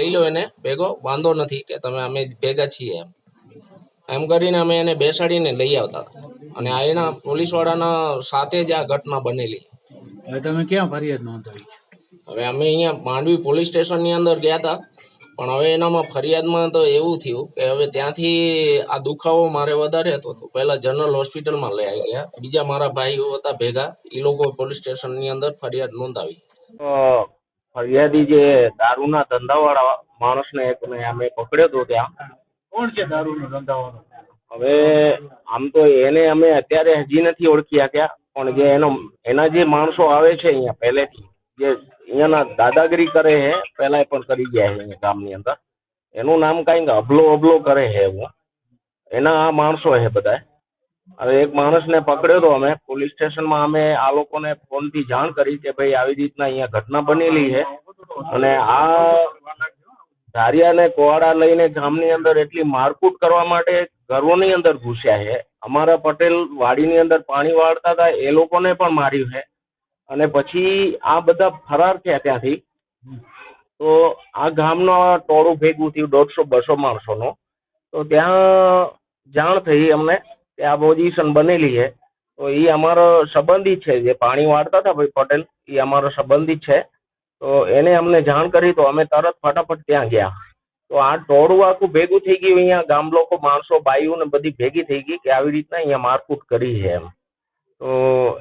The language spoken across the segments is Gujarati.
લઈ લો એને. ભેગો. વાંધો નથી કે તમે અમે ભેગા છીએ એમ. એમ કરીને અમે એને બેસાડીને લઈ આવતા હતા. અને આ એના પોલીસવાળાના સાથે જ આ ઘટના બનેલી. હવે તમે ક્યાં ફરિયાદ નોંધાવી? હવે અમે અહીંયા માંડવી પોલીસ સ્ટેશનની અંદર ગયા હતા. પણ હવે એનામાં ફરિયાદમાં તો એવું થયું કે હવે ત્યાંથી આ દુખાવો મારે વધારે હતો તો પહેલા જનરલ હોસ્પિટલમાં લઈ આવી ગયા. બીજા મારા ભાઈઓ હતા ભેગા. એ લોકો પોલીસ સ્ટેશનની અંદર ફરિયાદ નોંધાવી. ફરિયાદી જે દારૂના ધંધાવાળા માણસને એકને અમે પકડ્યો હતો ત્યાં. કોણ છે દારૂનો ધંધાવાળો? હવે આમ તો એને અમે અત્યારે હજી નથી ઓળખી શક્યા પણ જે એનો એના જે માણસો આવે છે અહીંયા પહેલેથી જે અહીંયાના દાદાગીરી કરે છે પહેલા પણ કરી ગયા છે અહીંયા ગામની અંદર. એનું નામ કાંઈક અબલો અબલો કરે છે એવું. એના આ માણસો છે બધા હવે એક માણસને પકડ્યો તો અમે પોલીસ સ્ટેશનમાં અમે આ લોકોને ફોનથી જાણ કરી કે ભાઈ આવી રીતના અહીંયા ઘટના બનેલી છે. અને આ ધારિયા ને કોવાડા લઈને ગામની અંદર એટલી મારકૂટ કરવા માટે ઘરોની અંદર ઘૂસ્યા છે. અમારા પટેલ વાડીની અંદર પાણી વાળતા હતા, એ લોકોને પણ માર્યું છે. અને પછી આ બધા ફરાર થયા ત્યાંથી. તો આ ગામનો ટોળું ભેગું થયું દોઢસો બસો માણસોનું. તો ત્યાં જાણ થઈ અમને. કે આ પોઝિશન બનેલી છે તો એ અમારો સંબંધિત છે. જે પાણી વાળતા હતા ભાઈ પટેલ એ અમારો સંબંધિત છે. તો એને અમને જાણ કરી તો અમે તરત ફટાફટ ત્યાં ગયા. તો આ ટોળું આખું ભેગું થઈ ગયું. અહીંયા ગામ લોકો, માણસો, બાઈઓ ને બધી ભેગી થઈ ગઈ કે આવી રીતના અહીંયા મારકૂટ કરી છે એમ. તો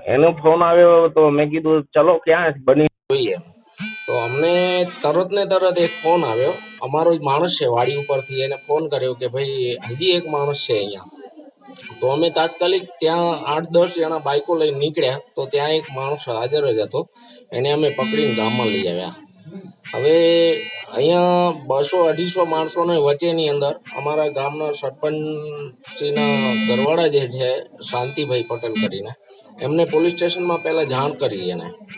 એનો ફોન આવ્યો તો મેં કીધું, ચલો, ક્યાં બની? જોઈએ. તો અમને તરત ને તરત એક ફોન આવ્યો. અમારો માણસ છે વાડી ઉપરથી. એને ફોન કર્યો કે, ભાઈ, હજી એક માણસ છે અહીંયા. તો અમે તાત્કાલિક ત્યાં આઠ દસ જણા બાઈકો લઈને નીકળ્યા તો ત્યાં એક માણસ હાજર જ હતો. એને અમે પકડીને ગામમાં લઈ આવ્યા. હવે અહીંયા બસો અઢીસો માણસોને વચ્ચેની અંદર અમારા ગામના સરપંચના ઘરવાળા જે છે, શાંતિભાઈ પટેલ કરીને, એમને પોલીસ સ્ટેશનમાં પહેલાં જાણ કરી એને.